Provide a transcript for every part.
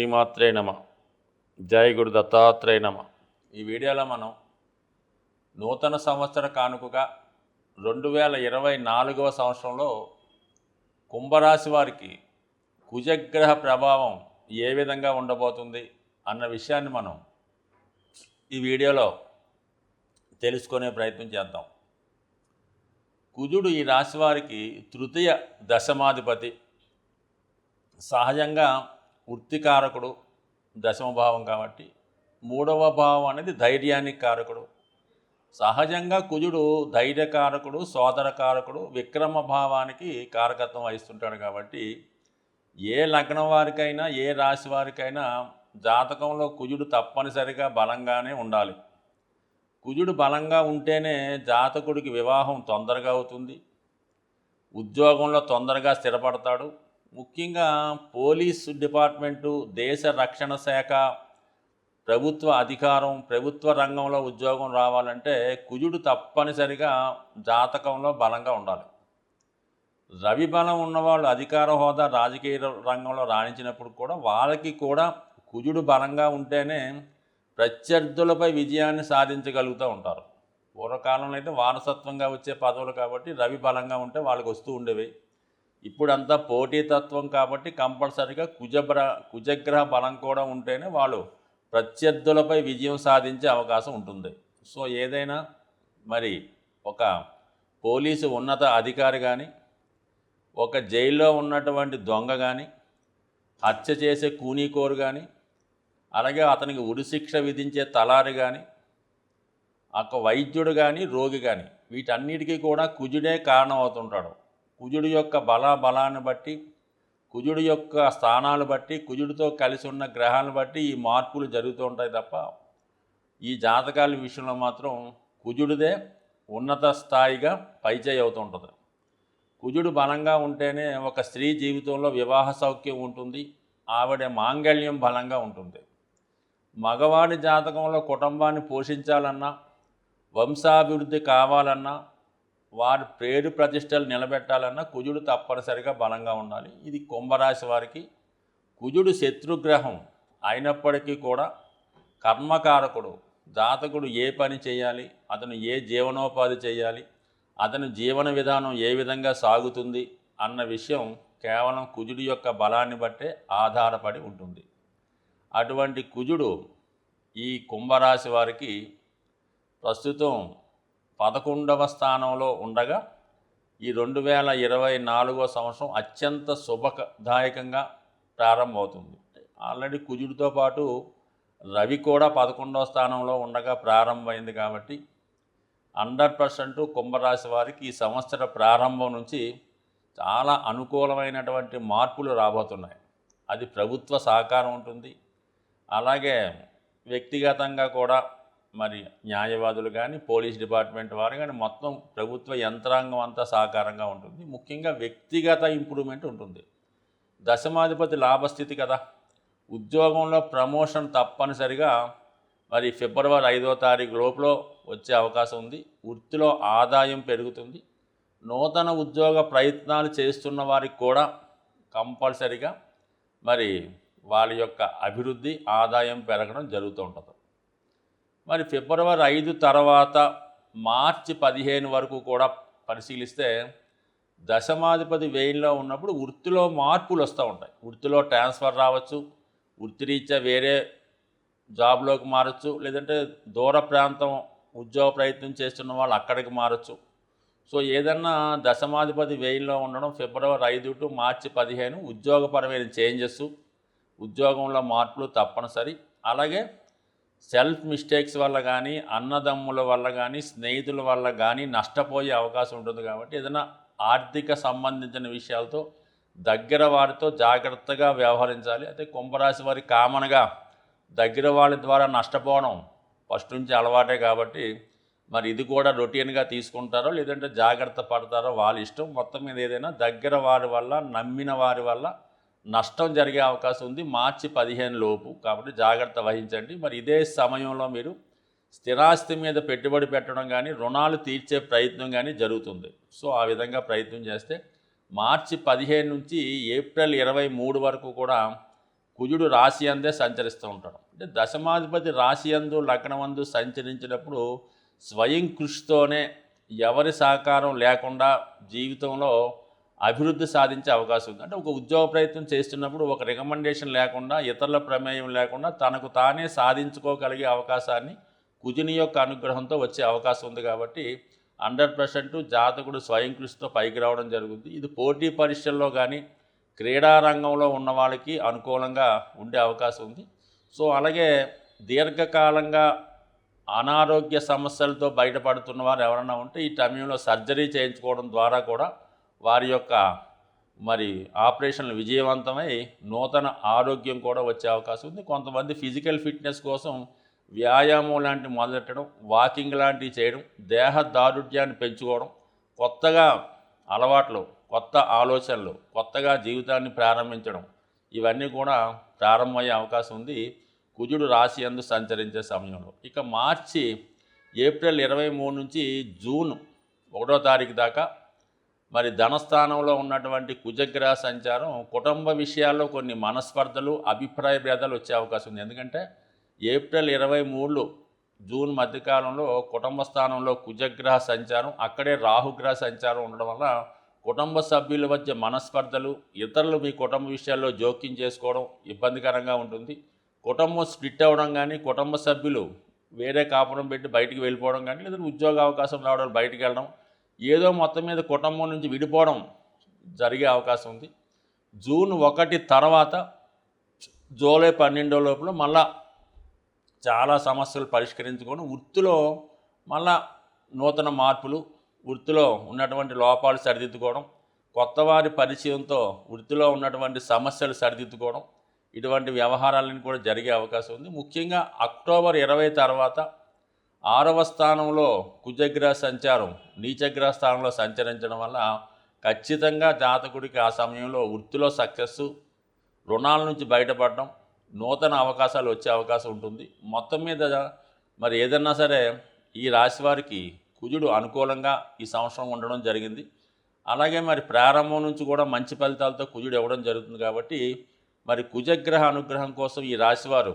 శ్రీమాత్రే నమ. జై గురు దత్తాత్రేయ నమ. ఈ వీడియోలో మనం నూతన సంవత్సర కానుకగా రెండు వేల ఇరవై నాలుగవ సంవత్సరంలో కుంభరాశి వారికి కుజగ్రహ ప్రభావం ఏ విధంగా ఉండబోతుంది అన్న విషయాన్ని మనం ఈ వీడియోలో తెలుసుకునే ప్రయత్నం చేద్దాం. కుజుడు ఈ రాశి వారికి తృతీయ దశమాధిపతి. సహజంగా వృత్తికారకుడు దశమ భావం కాబట్టి మూడవ భావం అనేది ధైర్యానికి కారకుడు. సహజంగా కుజుడు ధైర్యకారకుడు సోదరకారకుడు విక్రమ భావానికి కారకత్వం వహిస్తుంటాడు కాబట్టి ఏ లగ్నం వారికైనా ఏ రాశి వారికైనా జాతకంలో కుజుడు తప్పనిసరిగా బలంగానే ఉండాలి. కుజుడు బలంగా ఉంటేనే జాతకుడికి వివాహం తొందరగా అవుతుంది. ఉద్యోగంలో తొందరగా స్థిరపడతాడు. ముఖ్యంగా పోలీస్ డిపార్ట్మెంటు దేశ రక్షణ శాఖ ప్రభుత్వ అధికారం ప్రభుత్వ రంగంలో ఉద్యోగం రావాలంటే కుజుడు తప్పనిసరిగా జాతకంలో బలంగా ఉండాలి. రవి బలం ఉన్నవాళ్ళు అధికార హోదా రాజకీయ రంగంలో రాణించినప్పుడు కూడా వాళ్ళకి కూడా కుజుడు బలంగా ఉంటేనే ప్రత్యర్థులపై విజయాన్ని సాధించగలుగుతూ ఉంటారు. పూర్వకాలంలో అయితే వారసత్వంగా వచ్చే పదవులు కాబట్టి రవి బలంగా ఉంటే వాళ్ళకి వస్తూ ఉండేవి. ఇప్పుడంతా పోటీతత్వం కాబట్టి కంపల్సరీగా కుజబ్ర కుజగ్రహ బలం కూడా ఉంటేనే వాళ్ళు ప్రత్యర్థులపై విజయం సాధించే అవకాశం ఉంటుంది. సో ఏదైనా మరి ఒక పోలీసు ఉన్నత అధికారి కానీ ఒక జైల్లో ఉన్నటువంటి దొంగ కానీ హత్య చేసే కూనీకోరు కానీ అలాగే అతనికి ఉరిశిక్ష విధించే తలారి కానీ ఒక వైద్యుడు కానీ రోగి కానీ వీటన్నిటికీ కూడా కుజుడే కారణం అవుతుంటాడు కుజుడు యొక్క బల బలాన్ని బట్టి కుజుడు యొక్క స్థానాలు బట్టి కుజుడితో కలిసి ఉన్న గ్రహాలను బట్టి ఈ మార్పులు జరుగుతూ ఉంటాయి తప్ప ఈ జాతకాల విషయంలో మాత్రం కుజుడిదే ఉన్నత స్థాయిగా పైచేయి అవుతుంటుంది కుజుడు బలంగా ఉంటేనే ఒక స్త్రీ జీవితంలో వివాహ సౌఖ్యం ఉంటుంది ఆవిడ మాంగళ్యం బలంగా ఉంటుంది. మగవాడి జాతకంలో కుటుంబాన్ని పోషించాలన్నా వంశాభివృద్ధి కావాలన్నా వారి పేరు ప్రతిష్టలు నిలబెట్టాలన్నా కుజుడు తప్పనిసరిగా బలంగా ఉండాలి. ఇది కుంభరాశి వారికి. కుజుడు శత్రుగ్రహం అయినప్పటికీ కూడా కర్మకారకుడు జాతకుడు ఏ పని చేయాలి అతను ఏ జీవనోపాధి చేయాలి అతని జీవన విధానం ఏ విధంగా సాగుతుంది అన్న విషయం కేవలం కుజుడి యొక్క బలాన్ని బట్టే ఆధారపడి ఉంటుంది. అటువంటి కుజుడు ఈ కుంభరాశి వారికి ప్రస్తుతం పదకొండవ స్థానంలో ఉండగా ఈ రెండు వేల ఇరవై నాలుగో సంవత్సరం అత్యంత శుభదాయకంగా ప్రారంభమవుతుంది. ఆల్రెడీ కుజుడితో పాటు రవి కూడా పదకొండవ స్థానంలో ఉండగా ప్రారంభమైంది కాబట్టి హండ్రెడ్ పర్సెంట్ కుంభరాశి వారికి ఈ సంవత్సర ప్రారంభం నుంచి చాలా అనుకూలమైనటువంటి మార్పులు రాబోతున్నాయి. అది ప్రభుత్వ సహకారం ఉంటుంది. అలాగే వ్యక్తిగతంగా కూడా మరి న్యాయవాదులు కానీ పోలీస్ డిపార్ట్మెంట్ వారు కానీ మొత్తం ప్రభుత్వ యంత్రాంగం అంతా సహకారంగా ఉంటుంది. ముఖ్యంగా వ్యక్తిగత ఇంప్రూవ్మెంట్ ఉంటుంది. దశమాధిపతి లాభస్థితి కదా. ఉద్యోగంలో ప్రమోషన్ తప్పనిసరిగా మరి ఫిబ్రవరి ఐదో తారీఖు లోపల వచ్చే అవకాశం ఉంది. వృత్తిలో ఆదాయం పెరుగుతుంది. నూతన ఉద్యోగ ప్రయత్నాలు చేస్తున్న వారికి కూడా కంపల్సరిగా మరి వాళ్ళ యొక్క అభివృద్ధి ఆదాయం పెరగడం జరుగుతూ ఉంటుంది. మరి ఫిబ్రవరి ఐదు తర్వాత మార్చి పదిహేను వరకు కూడా పరిశీలిస్తే దశమాధిపతి వేయిలో ఉన్నప్పుడు వృత్తిలో మార్పులు వస్తూ ఉంటాయి. వృత్తిలో ట్రాన్స్ఫర్ రావచ్చు వృత్తిరీత్యా వేరే జాబ్లోకి మారచ్చు లేదంటే దూర ప్రాంతం ఉద్యోగ ప్రయత్నం చేస్తున్న వాళ్ళు అక్కడికి మారచ్చు. సో ఏదన్నా దశమాధిపతి వేయిలో ఉండడం ఫిబ్రవరి ఐదు టు మార్చి పదిహేను ఉద్యోగపరమైన చేంజెస్ ఉద్యోగంలో మార్పులు తప్పనిసరి. అలాగే సెల్ఫ్ మిస్టేక్స్ వల్ల కానీ అన్నదమ్ముల వల్ల కానీ స్నేహితుల వల్ల కానీ నష్టపోయే అవకాశం ఉంటుంది కాబట్టి ఏదైనా ఆర్థిక సంబంధించిన విషయాలతో దగ్గర వారితో జాగ్రత్తగా వ్యవహరించాలి. అయితే కుంభరాశి వారి కామన్గా దగ్గర వాళ్ళ ద్వారా నష్టపోవడం ఫస్ట్ నుంచి అలవాటే కాబట్టి మరి ఇది కూడా రొటీన్గా తీసుకుంటారో లేదంటే జాగ్రత్త పడతారో వాళ్ళ ఇష్టం. మొత్తం మీద ఏదైనా దగ్గర వారి వల్ల నమ్మిన వారి వల్ల నష్టం జరిగే అవకాశం ఉంది. మార్చి పదిహేను లోపు. కాబట్టి జాగ్రత్త వహించండి. మరి ఇదే సమయంలో మీరు స్థిరాస్తి మీద పెట్టుబడి పెట్టడం కానీ రుణాలు తీర్చే ప్రయత్నం కానీ జరుగుతుంది. సో ఆ విధంగా ప్రయత్నం చేస్తే మార్చి పదిహేను నుంచి ఏప్రిల్ ఇరవై మూడు వరకు కూడా కుజుడు రాశి అందే సంచరిస్తూ ఉంటాడు. అంటే దశమాధిపతి రాశి అందు లగ్నమందు సంచరించినప్పుడు స్వయం కృషితోనే ఎవరి సహకారం లేకుండా జీవితంలో అభివృద్ధి సాధించే అవకాశం ఉంది. అంటే ఒక ఉద్యోగ ప్రయత్నం చేస్తున్నప్పుడు ఒక రికమెండేషన్ లేకుండా ఇతరుల ప్రమేయం లేకుండా తనకు తానే సాధించుకోగలిగే అవకాశాన్ని కుజుని యొక్క అనుగ్రహంతో వచ్చే అవకాశం ఉంది కాబట్టి హండ్రెడ్ పర్సెంట్ జాతకుడు స్వయం కృషితో పైకి రావడం జరుగుతుంది. ఇది పోటీ పరీక్షల్లో కానీ క్రీడారంగంలో ఉన్న వాళ్ళకి అనుకూలంగా ఉండే అవకాశం ఉంది. సో అలాగే దీర్ఘకాలంగా అనారోగ్య సమస్యలతో బయటపడుతున్న వారు ఎవరైనా ఉంటే ఈ సమయంలో సర్జరీ చేయించుకోవడం ద్వారా కూడా వారి యొక్క మరి ఆపరేషన్లు విజయవంతమై నూతన ఆరోగ్యం కూడా వచ్చే అవకాశం ఉంది. కొంతమంది ఫిజికల్ ఫిట్నెస్ కోసం వ్యాయామం లాంటివి మొదలెట్టడం వాకింగ్ లాంటివి చేయడం దేహ దారుఢ్యాన్ని పెంచుకోవడం కొత్తగా అలవాట్లు కొత్త ఆలోచనలు కొత్తగా జీవితాన్ని ప్రారంభించడం ఇవన్నీ కూడా ప్రారంభమయ్యే అవకాశం ఉంది. కుజుడు రాశి అందు సంచరించే సమయంలో. ఇక మార్చి ఏప్రిల్ ఇరవై మూడు నుంచి జూన్ ఒకటో తారీఖు దాకా మరి ధనస్థానంలో ఉన్నటువంటి కుజగ్రహ సంచారం కుటుంబ విషయాల్లో కొన్ని మనస్పర్ధలు అభిప్రాయ భేదాలు వచ్చే అవకాశం ఉంది. ఎందుకంటే ఏప్రిల్ ఇరవై మూడు జూన్ మధ్యకాలంలో కుటుంబ స్థానంలో కుజగ్రహ సంచారం అక్కడే రాహుగ్రహ సంచారం ఉండడం వల్ల కుటుంబ సభ్యుల మధ్య మనస్పర్ధలు ఇతరులు మీ కుటుంబ విషయాల్లో జోక్యం చేసుకోవడం ఇబ్బందికరంగా ఉంటుంది. కుటుంబం స్ప్లిట్ అవ్వడం కానీ కుటుంబ సభ్యులు వేరే కాపురం పెట్టి బయటికి వెళ్ళిపోవడం కానీ లేదా ఉద్యోగ అవకాశం రావడం బయటికి వెళ్ళడం ఏదో మొత్తం మీద కుటుంబం నుంచి విడిపోవడం జరిగే అవకాశం ఉంది. జూన్ ఒకటి తర్వాత జూలై పన్నెండో లోపల మళ్ళా చాలా సమస్యలు పరిష్కరించుకొని వృత్తిలో మళ్ళా నూతన మార్పులు వృత్తిలో ఉన్నటువంటి లోపాలు సరిదిద్దుకోవడం కొత్త వారి పరిచయంతో వృత్తిలో ఉన్నటువంటి సమస్యలు సరిదిద్దుకోవడం ఇటువంటి వ్యవహారాలను కూడా జరిగే అవకాశం ఉంది. ముఖ్యంగా అక్టోబర్ ఇరవై తర్వాత ఆరవ స్థానంలో కుజగ్రహ సంచారం నీచగ్రహ స్థానంలో సంచరించడం వల్ల ఖచ్చితంగా జాతకుడికి ఆ సమయంలో వృత్తిలో సక్సెస్ రుణాల నుంచి బయటపడడం నూతన అవకాశాలు వచ్చే అవకాశం ఉంటుంది. మొత్తం మీద మరి ఏదన్నా సరే ఈ రాశి వారికి కుజుడు అనుకూలంగా ఈ సంవత్సరం ఉండడం జరిగింది. అలాగే మరి ప్రారంభం నుంచి కూడా మంచి ఫలితాలతో కుజుడు ఇవ్వడం జరుగుతుంది కాబట్టి మరి కుజగ్రహ అనుగ్రహం కోసం ఈ రాశివారు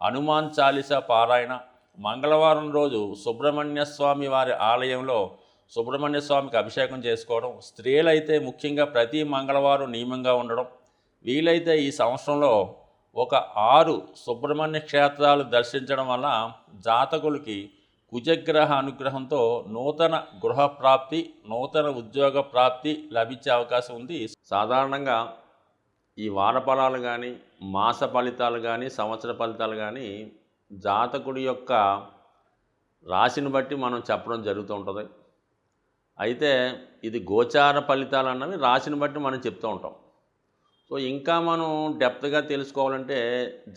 హనుమాన్ చాలీసా పారాయణ మంగళవారం రోజు సుబ్రహ్మణ్య స్వామి వారి ఆలయంలో సుబ్రహ్మణ్య స్వామికి అభిషేకం చేసుకోవడం స్త్రీలైతే ముఖ్యంగా ప్రతి మంగళవారం నియమంగా ఉండడం వీలైతే ఈ సంవత్సరంలో ఒక ఆరు సుబ్రహ్మణ్య క్షేత్రాలు దర్శించడం వల్ల జాతకులకి కుజగ్రహ అనుగ్రహంతో నూతన గృహ ప్రాప్తి నూతన ఉద్యోగ ప్రాప్తి లభించే అవకాశం ఉంది. సాధారణంగా ఈ వార ఫలాలు కానీ మాస ఫలితాలు కానీ సంవత్సర ఫలితాలు కానీ జాతకుడి యొక్క రాశిని బట్టి మనం చెప్పడం జరుగుతూ ఉంటుంది. అయితే ఇది గోచార ఫలితాలు అన్నవి రాశిని బట్టి మనం చెప్తూ ఉంటాం. సో ఇంకా మనం డెప్త్గా తెలుసుకోవాలంటే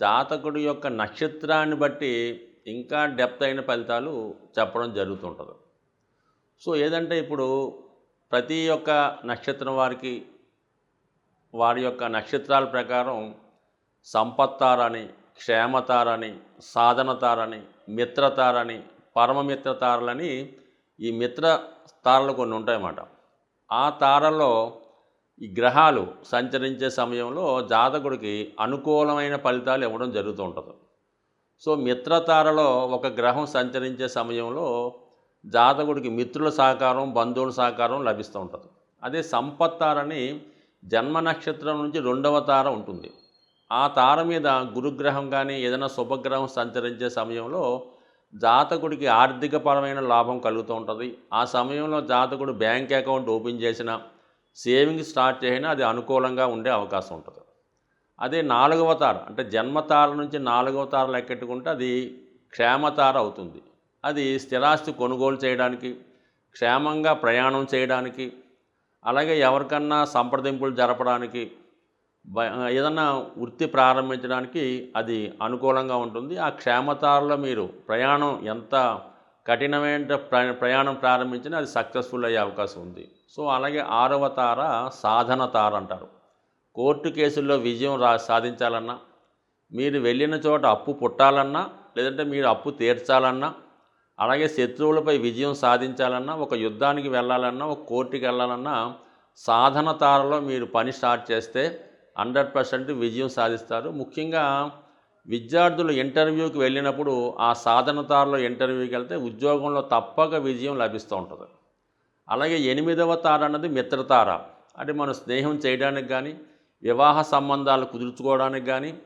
జాతకుడి యొక్క నక్షత్రాన్ని బట్టి ఇంకా డెప్త్ అయిన ఫలితాలు చెప్పడం జరుగుతుంటుంది సో ఏదంటే ఇప్పుడు ప్రతి ఒక్క నక్షత్రం వారికి వారి యొక్క నక్షత్రాల ప్రకారం సంపత్తారని క్షేమతారని సాధనతారని మిత్రతారని పరమమిత్ర తారలని ఈ మిత్ర తారలు కొన్ని ఉంటాయన్నమాట. ఆ తారలో ఈ గ్రహాలు సంచరించే సమయంలో జాతకుడికి అనుకూలమైన ఫలితాలు ఇవ్వడం జరుగుతూ ఉంటుంది. సో మిత్రతారలో ఒక గ్రహం సంచరించే సమయంలో జాతకుడికి మిత్రుల సహకారం బంధువుల సహకారం లభిస్తూ ఉంటుంది. అదే సంపత్తారని జన్మ నక్షత్రం నుంచి రెండవ తార ఉంటుంది. ఆ తార మీద గురుగ్రహం కానీ ఏదైనా శుభగ్రహం సంచరించే సమయంలో జాతకుడికి ఆర్థికపరమైన లాభం కలుగుతూ ఉంటుంది. ఆ సమయంలో జాతకుడు బ్యాంక్ అకౌంట్ ఓపెన్ చేసిన సేవింగ్ స్టార్ట్ చేసినా అది అనుకూలంగా ఉండే అవకాశం ఉంటుంది. అదే నాలుగవ తార అంటే జన్మతార నుంచి నాలుగవ తార లెక్కెట్టుకుంటే అది క్షేమతార అవుతుంది. అది స్థిరాస్తి కొనుగోలు చేయడానికి క్షేమంగా ప్రయాణం చేయడానికి అలాగే ఎవరికన్నా సంప్రదింపులు జరపడానికి ఏదన్నా వృత్తి ప్రారంభించడానికి అది అనుకూలంగా ఉంటుంది. ఆ క్షేమతారలో మీరు ప్రయాణం ఎంత కఠినమైన ప్రయాణం ప్రారంభించినా అది సక్సెస్ఫుల్ అయ్యే అవకాశం ఉంది. సో అలాగే ఆరవ తార సాధన తార అంటారు. కోర్టు కేసుల్లో విజయం రా సాధించాలన్నా మీరు వెళ్ళిన చోట అప్పు పుట్టాలన్నా లేదంటే మీరు అప్పు తీర్చాలన్నా అలాగే శత్రువులపై విజయం సాధించాలన్నా ఒక యుద్ధానికి వెళ్ళాలన్నా ఒక కోర్టుకి వెళ్ళాలన్నా సాధన తారలో మీరు పని స్టార్ట్ చేస్తే హండ్రెడ్ పర్సెంట్ విజయం సాధిస్తారు. ముఖ్యంగా విద్యార్థులు ఇంటర్వ్యూకి వెళ్ళినప్పుడు ఆ సాధనతారలో ఇంటర్వ్యూకి వెళ్తే ఉద్యోగంలో తప్పక విజయం లభిస్తూ ఉంటుంది. అలాగే ఎనిమిదవ తార అన్నది మిత్రతార. అంటే మనం స్నేహం చేయడానికి కానీ వివాహ సంబంధాలు కుదుర్చుకోవడానికి కానీ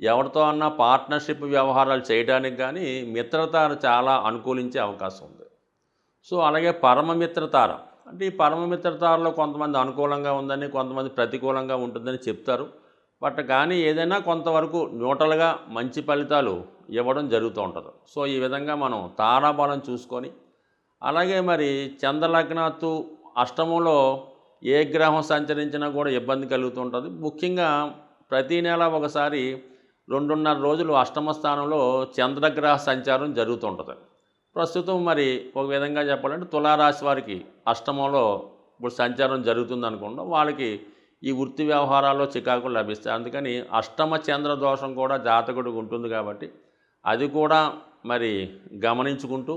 ఎవరితో అన్నా పార్ట్నర్షిప్ వ్యవహారాలు చేయడానికి కానీ మిత్రతార చాలా అనుకూలించే అవకాశం ఉంది. సో అలాగే పరమమిత్రతార. అంటే ఈ పరమమిత్రతారలో కొంతమంది అనుకూలంగా ఉందని కొంతమంది ప్రతికూలంగా ఉంటుందని చెప్తారు. బట్ కానీ ఏదైనా కొంతవరకు న్యూట్రల్గా మంచి ఫలితాలు ఇవ్వడం జరుగుతూ ఉంటుంది. సో ఈ విధంగా మనం తారాబలం చూసుకొని అలాగే మరి చంద్రలగ్నాత్తు అష్టమంలో ఏ గ్రహం సంచరించినా కూడా ఇబ్బంది కలుగుతుంటుంది ముఖ్యంగా ప్రతి నెల ఒకసారి రెండున్నర రోజులు అష్టమ స్థానంలో చంద్రగ్రహ సంచారం జరుగుతుంటుంది ప్రస్తుతం మరి ఒక విధంగా చెప్పాలంటే తులారాశి వారికి అష్టమంలో ఇప్పుడు సంచారం జరుగుతుంది అనుకుంటాం వాళ్ళకి ఈ వృత్తి వ్యవహారాల్లో చికాకులు లభిస్తాయి. అందుకని అష్టమ చంద్ర దోషం కూడా జాతకుడికి ఉంటుంది కాబట్టి అది కూడా మరి గమనించుకుంటూ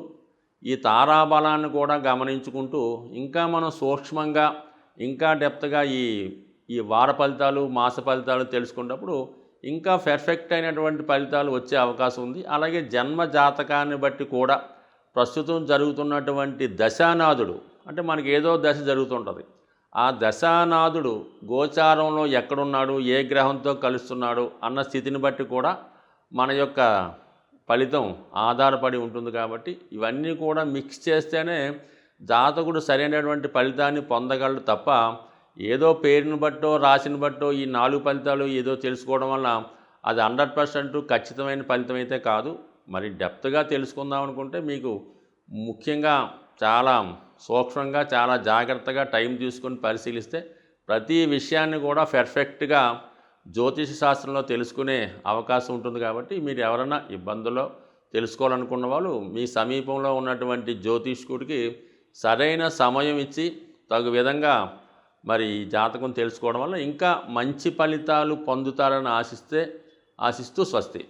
ఈ తారాబలాన్ని కూడా గమనించుకుంటూ ఇంకా మనం సూక్ష్మంగా ఇంకా డెప్త్గా ఈ ఈ వార ఫలితాలు మాస ఫలితాలు తెలుసుకున్నప్పుడు ఇంకా పెర్ఫెక్ట్ అయినటువంటి ఫలితాలు వచ్చే అవకాశం ఉంది. అలాగే జన్మ జాతకాన్ని బట్టి కూడా ప్రస్తుతం జరుగుతున్నటువంటి దశానాథుడు అంటే మనకి ఏదో దశ జరుగుతుంటుంది. ఆ దశానాథుడు గోచారంలో ఎక్కడున్నాడు ఏ గ్రహంతో కలుస్తున్నాడు అన్న స్థితిని బట్టి కూడా మన యొక్క ఫలితం ఆధారపడి ఉంటుంది కాబట్టి ఇవన్నీ కూడా మిక్స్ చేస్తేనే జాతకుడు సరైనటువంటి ఫలితాన్ని పొందగలడు తప్ప ఏదో పేరుని బట్టో రాసిని బట్టో ఈ నాలుగు ఫలితాలు ఏదో తెలుసుకోవడం వల్ల అది హండ్రెడ్ పర్సెంట్ ఖచ్చితమైన ఫలితం అయితే కాదు. మరి డెప్త్గా తెలుసుకుందాం అనుకుంటే మీకు ముఖ్యంగా చాలా సూక్ష్మంగా చాలా జాగ్రత్తగా టైం తీసుకొని పరిశీలిస్తే ప్రతి విషయాన్ని కూడా పెర్ఫెక్ట్గా జ్యోతిష శాస్త్రంలో తెలుసుకునే అవకాశం ఉంటుంది కాబట్టి మీరు ఎవరైనా ఇబ్బందుల్లో తెలుసుకోవాలనుకున్న వాళ్ళు మీ సమీపంలో ఉన్నటువంటి జ్యోతిష్కుడికి సరైన సమయం ఇచ్చి తగు విధంగా మరి జాతకం తెలుసుకోవడం వల్ల ఇంకా మంచి ఫలితాలు పొందుతారని ఆశిస్తే ఆశిస్తూ స్వస్తి.